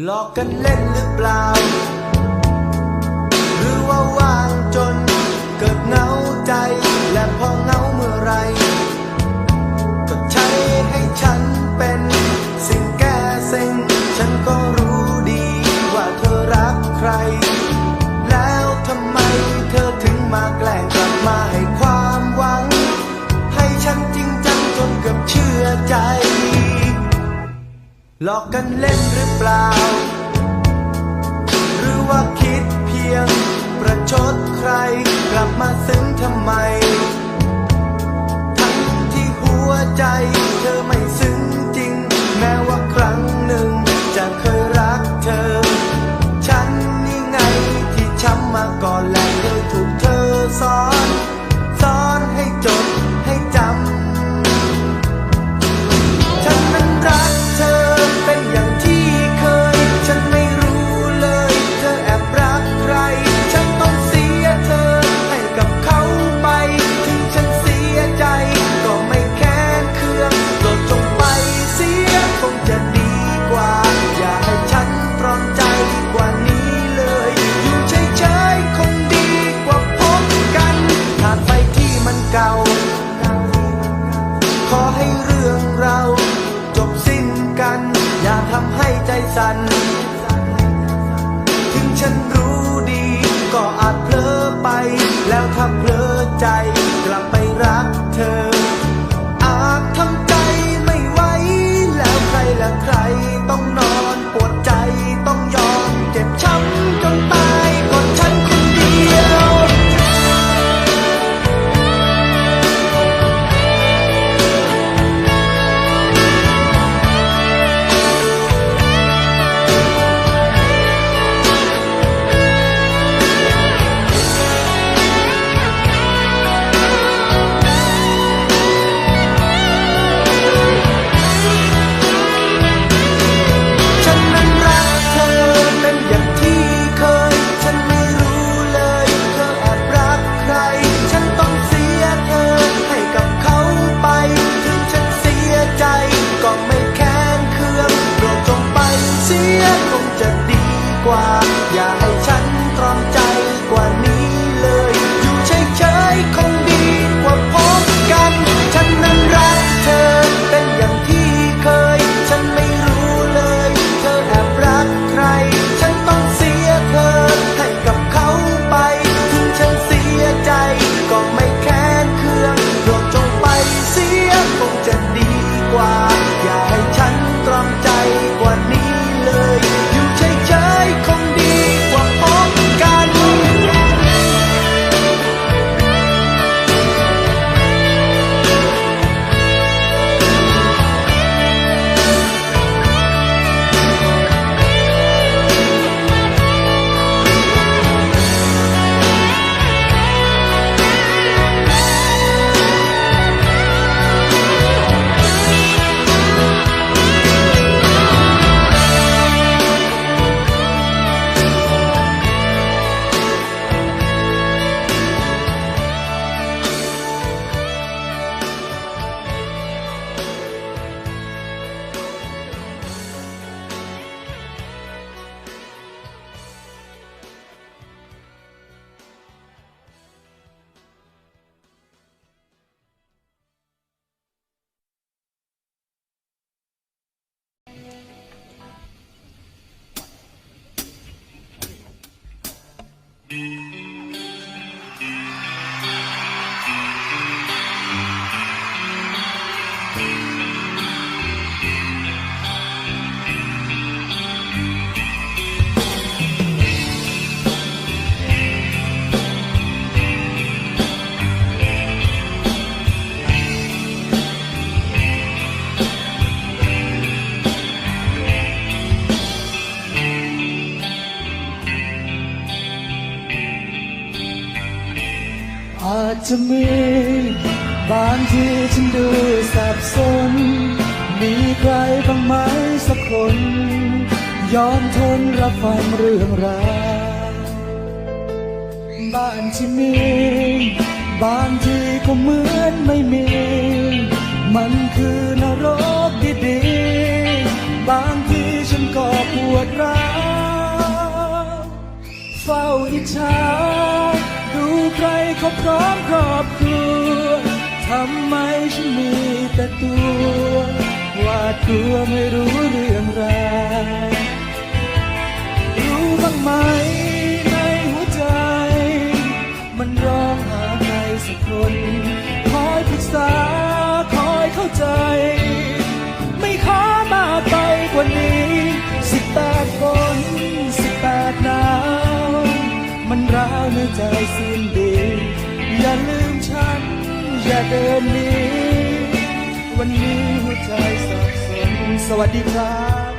หลอกกันเล่นหรือเปล่า หรือว่าวางจนเกิดเหงาใจและพอง หลอกกันเล่นหรือเปล่า หรือว่าคิดเพียง ประชดใครกลับมาซึ้งทำไมันถึงฉันรู้ดีก็อาจเพลอไป แล้วถ้าเพลอใจกลับไปรักเธอ อาจทำใจไม่ไหวแล้วใครละใครต้องนอนปวดใจ อคงจะดีกว่า อย่าให้ฉันตรอมใจ Música จะมีบางที่ฉันดูสับสน มีใครบ้างไหมสักคน ยอมทนรับฟังเรื่องราวบ้านที่มี บางที่ก็เหมือนไม่มี มันคือนรกที่ดีบางที่ฉันก็ปวดร้าวเฝ้าอิจฉา เขาพร้อมครอบครัวทำไมฉันมีแต่ตัววาดกลัวไม่รู้เรื่องราวรู้บ้างไหมในหัวใจ มันร้องหาใครสักคนคอยปรึกษา ร้าวในใจสิ้นดีอย่าลืมฉัน อย่าเดินหนีวันนี้หัวใจสับสนสวัสดีครับ